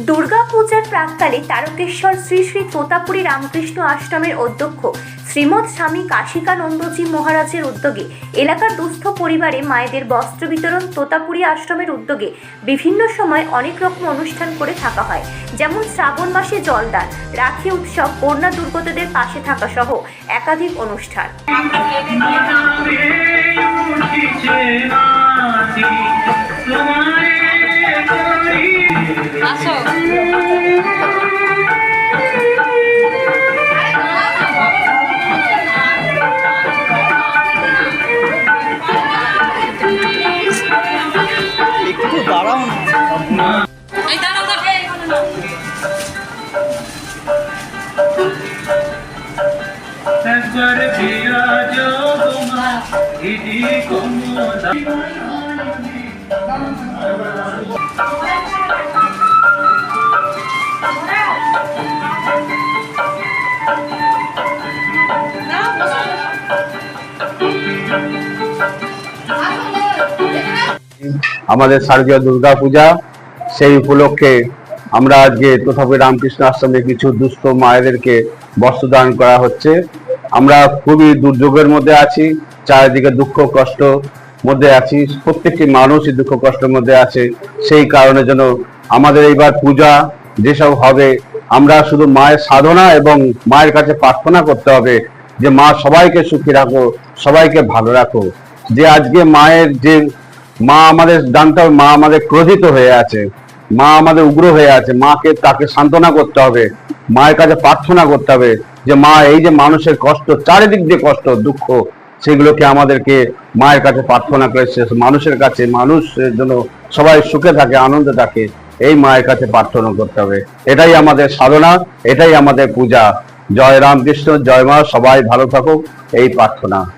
দুর্গাপূজার প্রাককালে তারকেশ্বর শ্রী শ্রী তোতাপুরী রামকৃষ্ণ আশ্রমের অধ্যক্ষ শ্রীমৎ স্বামী কাশিকানন্দজি মহারাজের উদ্যোগে এলাকার দুস্থ পরিবারে মায়েদের বস্ত্র বিতরণ তোতাপুরী আশ্রমের উদ্যোগে বিভিন্ন সময় অনেক রকম অনুষ্ঠান করে থাকা হয়। যেমন শ্রাবণ মাসে জলদান, রাখি উৎসব, কন্যা দুর্গতদের পাশে থাকা সহ একাধিক অনুষ্ঠান। দাঁড়াও না। এই আমাদের শারদীয় দুর্গা পূজা সেই উপলক্ষে আমরা আজকে তথাপি রামকৃষ্ণ আশ্রমে কিছু দুস্থ মায়েদেরকে বস্ত্রদান করা হচ্ছে। আমরা খুবই দুর্যোগের মধ্যে আছি, চারিদিকে দুঃখ, কষ্ট মধ্যে আছি, প্রত্যেকটি মানুষই দুঃখ, কষ্টের মধ্যে আছে। সেই কারণে যেন আমাদের এইবার পূজা যেসব হবে, আমরা শুধু মায়ের সাধনা এবং মায়ের কাছে প্রার্থনা করতে হবে যে মা সবাইকে সুখী রাখো, সবাইকে ভালো রাখো। যে আজকে মায়ের যে মা আমাদের জানতে হবে মা আমাদের ক্রোধিত হয়ে আছে। মা আমাদের উগ্র হয়ে আছে। মাকে তাকে সান্ত্বনা করতে হবে। মায়ের কাছে প্রার্থনা করতে হবে যে, মা, এই যে মানুষের কষ্ট, চারিদিক দিয়ে কষ্ট, দুঃখ, সেগুলোকে আমাদেরকে মায়ের কাছে প্রার্থনা করে মানুষের কাছে, মানুষের জন্য সবাই সুখে থাকে, আনন্দে থাকে, এই মায়ের কাছে প্রার্থনা করতে হবে। এটাই আমাদের সাধনা, এটাই আমাদের পূজা। জয় রামকৃষ্ণ, জয় মা, সবাই ভালো থাকুক, এই প্রার্থনা।